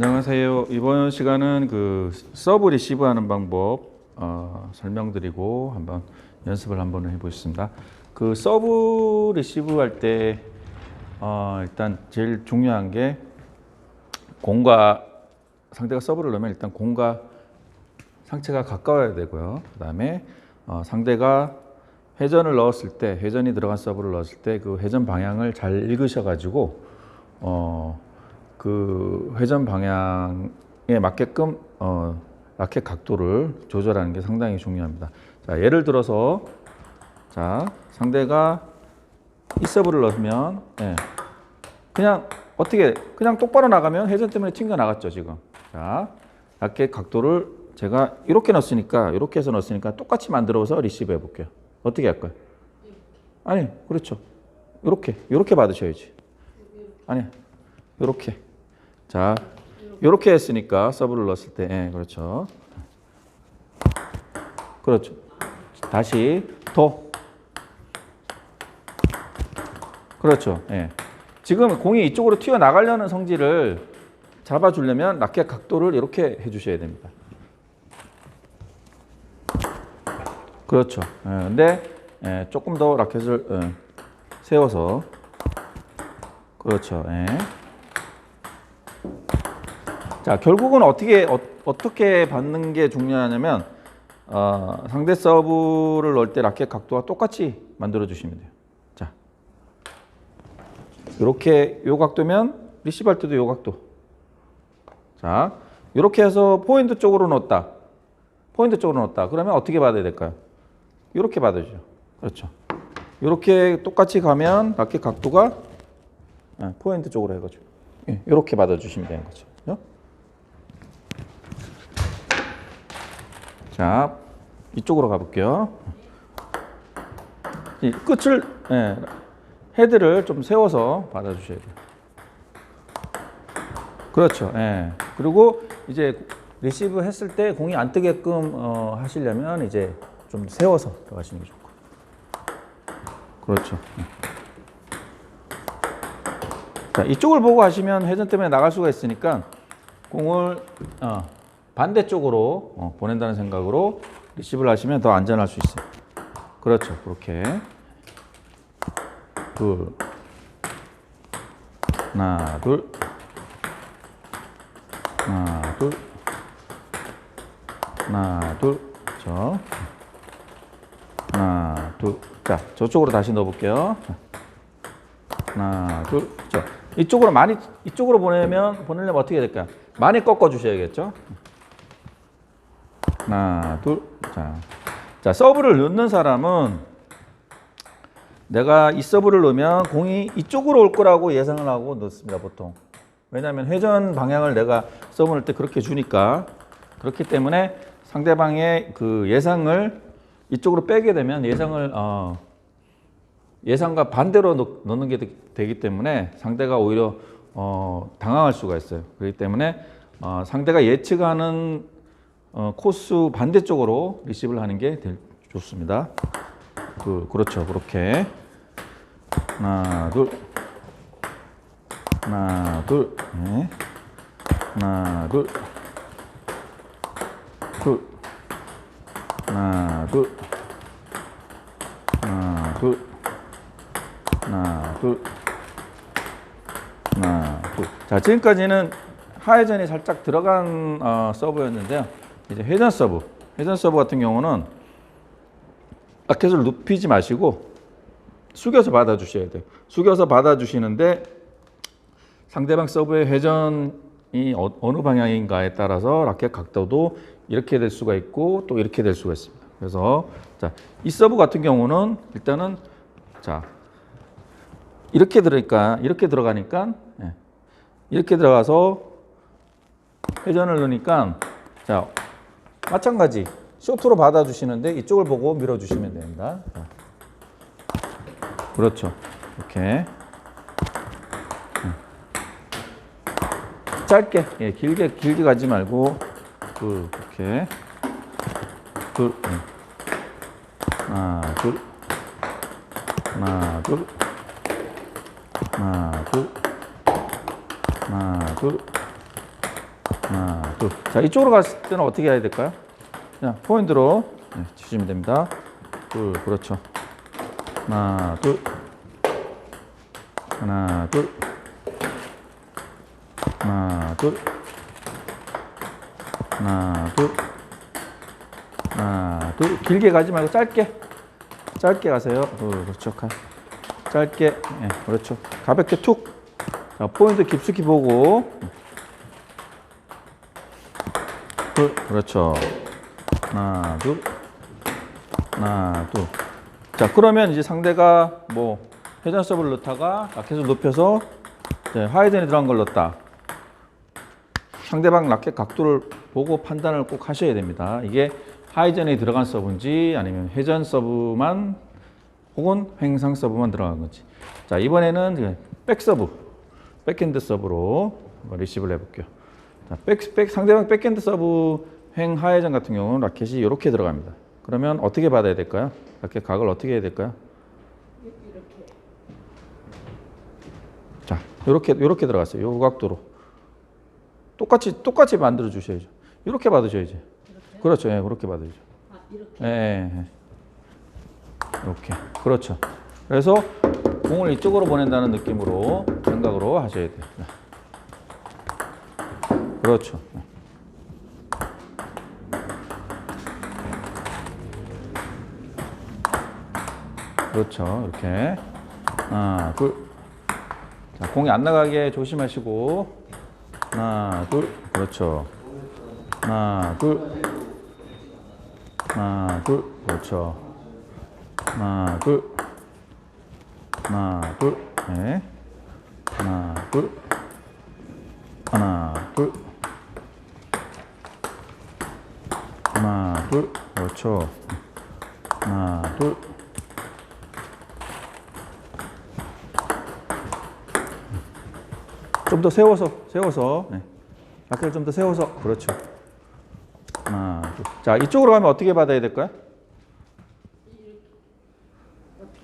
안녕하세요. 이번 시간은 그 서브 리시브 하는 방법 어, 설명드리고 한번 연습을 한번 해보겠습니다. 그 서브 리시브 할때 어, 일단 제일 중요한 게 공과 상대가 서브를 넣으면 일단 공과 상체가 가까워야 되고요. 그 다음에 어, 상대가 회전을 넣었을 때 회전이 들어간 서브를 넣었을 때 그 회전 방향을 잘 읽으셔가지고 어, 그 회전 방향에 맞게끔 어, 라켓 각도를 조절하는 게 상당히 중요합니다. 자, 예를 들어서 자 상대가 이 서브를 넣으면 예, 그냥 어떻게 그냥 똑바로 나가면 회전 때문에 튕겨 나갔죠 지금. 자 라켓 각도를 제가 이렇게 넣었으니까 이렇게 해서 넣었으니까 똑같이 만들어서 리시브 해볼게요. 어떻게 할까요? 아니 그렇죠. 이렇게 이렇게 받으셔야지. 아니 이렇게. 자, 이렇게 했으니까 서브를 넣었을 때, 예, 그렇죠. 그렇죠. 다시 도. 그렇죠. 예. 지금 공이 이쪽으로 튀어 나가려는 성질을 잡아주려면 라켓 각도를 이렇게 해주셔야 됩니다. 그렇죠. 예, 근데 예, 조금 더 라켓을 예, 세워서 그렇죠. 예. 자, 결국은 어떻게 어, 떻게 받는 게 중요하냐면 어, 상대 서브를 넣을 때 라켓 각도와 똑같이 만들어 주시면 돼요. 자, 이렇게 요 각도면 리시브 할 때도 요 각도. 자, 이렇게 해서 포인트 쪽으로 넣었다. 포인트 쪽으로 넣었다. 그러면 어떻게 받아야 될까요? 이렇게 받아주죠. 그렇죠. 이렇게 똑같이 가면 라켓 각도가 예, 포인트 쪽으로 해가지고 예, 이렇게 받아주시면 되는 거죠. 그죠? 자, 이쪽으로 가볼게요. 이 끝을 예, 헤드를 좀 세워서 받아주셔야 돼요. 그렇죠. 예. 그리고 이제 리시브 했을 때 공이 안 뜨게끔 어, 하시려면 이제 좀 세워서 들어가시는 게 좋고. 그렇죠. 예. 자, 이쪽을 보고 하시면 회전 때문에 나갈 수가 있으니까 공을 어, 반대쪽으로 어, 보낸다는 생각으로 리시브를 하시면 더 안전할 수 있어요. 그렇죠. 그렇게. 둘. 하나, 둘. 하나, 둘. 하나, 둘. 저. 하나, 둘. 자, 저쪽으로 다시 넣어볼게요. 자. 하나, 둘. 자, 이쪽으로 많이, 이쪽으로 보내면, 보내려면 어떻게 될까요? 많이 꺾어 주셔야겠죠? 하나, 둘. 자. 자, 서브를 넣는 사람은 내가 이 서브를 넣으면 공이 이쪽으로 올 거라고 예상을 하고 넣습니다, 보통. 왜냐하면 회전 방향을 내가 서브 넣을 때 그렇게 주니까. 그렇기 때문에 상대방의 그 예상을 이쪽으로 빼게 되면 예상을, 어, 예상과 반대로 넣, 넣는 게 되- 되기 때문에 상대가 오히려 어, 당황할 수가 있어요. 그렇기 때문에 어, 상대가 예측하는 어, 코스 반대쪽으로 리시브를 하는 게 될- 좋습니다. 그, 그렇죠. 그렇게. 하나, 둘. 하나, 둘. 네. 하나, 둘. 둘. 하나, 둘. 하나, 둘. 하나, 둘. 하나, 둘. 자, 지금까지는 하회전이 살짝 들어간 어, 서브였는데요. 이제 회전 서브. 회전 서브 같은 경우는 라켓을 눕히지 마시고 숙여서 받아주셔야 돼요. 숙여서 받아주시는데 상대방 서브의 회전이 어, 어느 방향인가에 따라서 라켓 각도도 이렇게 될 수가 있고 또 이렇게 될 수가 있습니다. 그래서 자, 이 서브 같은 경우는 일단은 자 이렇게 들어니까 이렇게 들어가니까 예, 이렇게 들어가서 회전을 넣으니까 자 마찬가지 쇼트로 받아주시는데 이쪽을 보고 밀어주시면 됩니다. 자. 그렇죠. 이렇게 음. 짧게 예, 길게 길게 가지 말고 그 이렇게 둘 음. 하나 둘 하나 둘 하나 둘 하나 둘 하나, 둘. 자, 이쪽으로 갔을 때는 어떻게 해야 될까요? 그냥 포인트로 네, 치시면 됩니다. 둘, 그렇죠. 하나, 둘. 하나, 둘. 하나, 둘. 하나, 둘. 하나, 둘. 길게 가지 말고 짧게. 짧게 가세요. 둘, 그렇죠. 가. 짧게. 예, 그렇죠. 가볍게 툭. 자, 포인트 깊숙이 보고. 둘, 그렇죠. 하나, 둘. 하나, 둘. 자, 그러면 이제 상대가 뭐 회전 서브를 넣다가 라켓을 높여서 하이든에 들어간 걸 넣었다. 상대방 라켓 각도를 보고 판단을 꼭 하셔야 됩니다. 이게 하이전에 들어간 서브인지 아니면 회전 서브만 혹은 횡상 서브만 들어간 건지. 자, 이번에는 백 서브, 백핸드 서브로 리시브를 해볼게요. 자, 백, 백, 상대방 백핸드 서브 횡 하회전 같은 경우는 라켓이 이렇게 들어갑니다. 그러면 어떻게 받아야 될까요? 라켓 각을 어떻게 해야 될까요? 자, 이렇게 이렇게 들어갔어요. 요 각도로. 똑같이 똑같이 만들어 주셔야죠. 이렇게 받으셔야죠. 그렇죠. 예, 그렇게 받으죠. 예, 예, 예. 이렇게. 그렇죠. 그래서 공을 이쪽으로 보낸다는 느낌으로 생각으로 하셔야 돼요. 네. 그렇죠. 네. 그렇죠. 이렇게. 하나, 둘. 자, 공이 안 나가게 조심하시고. 하나, 둘. 그렇죠. 하나, 둘. 하나, 둘. 그렇죠. 하나, 둘. 하나, 둘. 네. 하나, 둘. 하나, 둘. 하나, 둘. 그렇죠. 하나, 둘. 좀 더 세워서, 세워서. 네. 라켓을 좀더 세워서. 그렇죠. 하나, 둘. 자, 이쪽으로 가면 어떻게 받아야 될까요?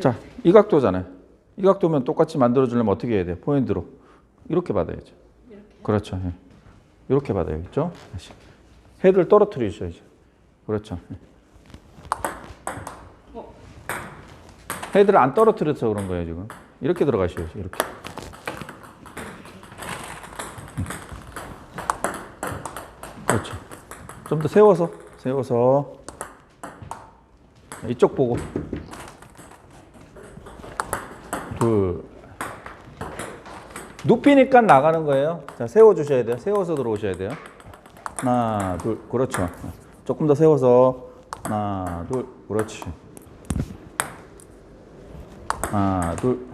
자, 이 각도잖아요. 이 각도면 똑같이 만들어주려면 어떻게 해야 돼요? 포인트로. 이렇게 받아야죠. 그렇죠. 예. 이렇게 받아야겠죠? 다시. 헤드를 떨어뜨리셔야죠. 그렇죠. 예. 헤드를 안 떨어뜨려서 그런 거예요, 지금. 이렇게 들어가셔야죠. 이렇게. 음. 그렇죠. 좀 더 세워서, 세워서. 이쪽 보고. 둘. 눕히니까 나가는 거예요. 자, 세워주셔야 돼요. 세워서 들어오셔야 돼요. 하나, 둘. 그렇죠. 조금 더 세워서. 하나, 둘. 그렇지. 하나, 둘.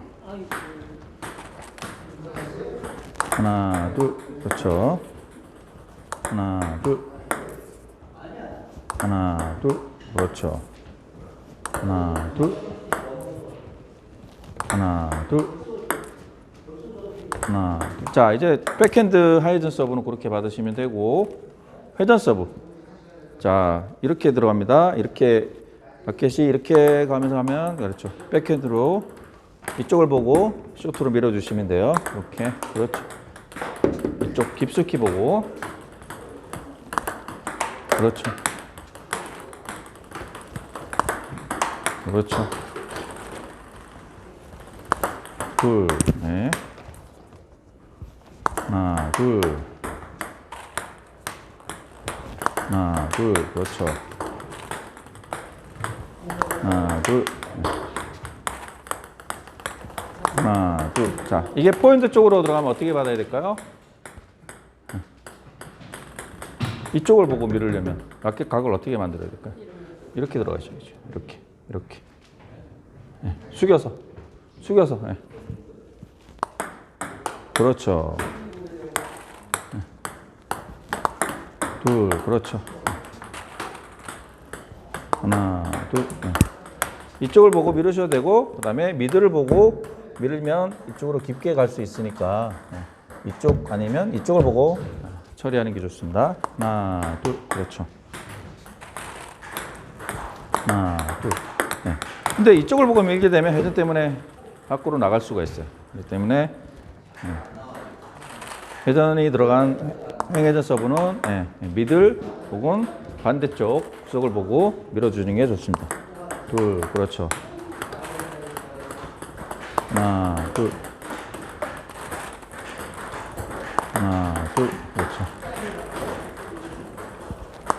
하나, 둘. 그렇죠. 하나, 둘. 하나, 둘. 그렇죠. 하나, 둘. 하나, 둘. 하나. 둘. 자, 이제 백핸드 하이든 서브는 그렇게 받으시면 되고 회전 서브. 자, 이렇게 들어갑니다. 이렇게 라켓이 이렇게 가면서 하면 그렇죠. 백핸드로 이쪽을 보고 쇼트로 밀어 주시면 돼요. 이렇게. 그렇죠. 이쪽 깊숙이 보고 그렇죠. 그렇죠. 둘, 네. 하나, 둘. 하나, 둘, 그렇죠. 하나, 둘. 하나, 둘. 자, 이게 포인트 쪽으로 들어가면 어떻게 받아야 될까요? 이쪽을 보고 밀으려면 라켓 각을 어떻게 만들어야 될까요? 이렇게 들어가셔야죠. 이렇게, 이렇게. 네, 숙여서, 숙여서. 네. 그렇죠. 네. 둘, 그렇죠. 하나, 둘. 네. 이쪽을 보고 밀으셔도 되고, 그 다음에 미드를 보고 밀면 이쪽으로 깊게 갈 수 있으니까, 네. 이쪽 아니면 이쪽을 보고 처리하는 게 좋습니다. 하나, 둘, 그렇죠. 하나, 둘. 네. 근데 이쪽을 보고 밀게 되면 회전 때문에 밖으로 나갈 수가 있어요. 그렇기 때문에 회전이 들어간 행회전 서브는 예, 미들 혹은 반대쪽 구석을 보고 밀어주는 게 좋습니다. 둘, 그렇죠. 하나, 둘. 하나, 둘, 그렇죠.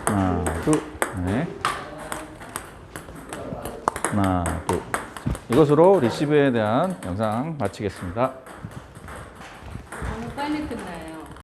하나, 둘, 네. 하나, 둘. 이것으로 리시브에 대한 영상 마치겠습니다.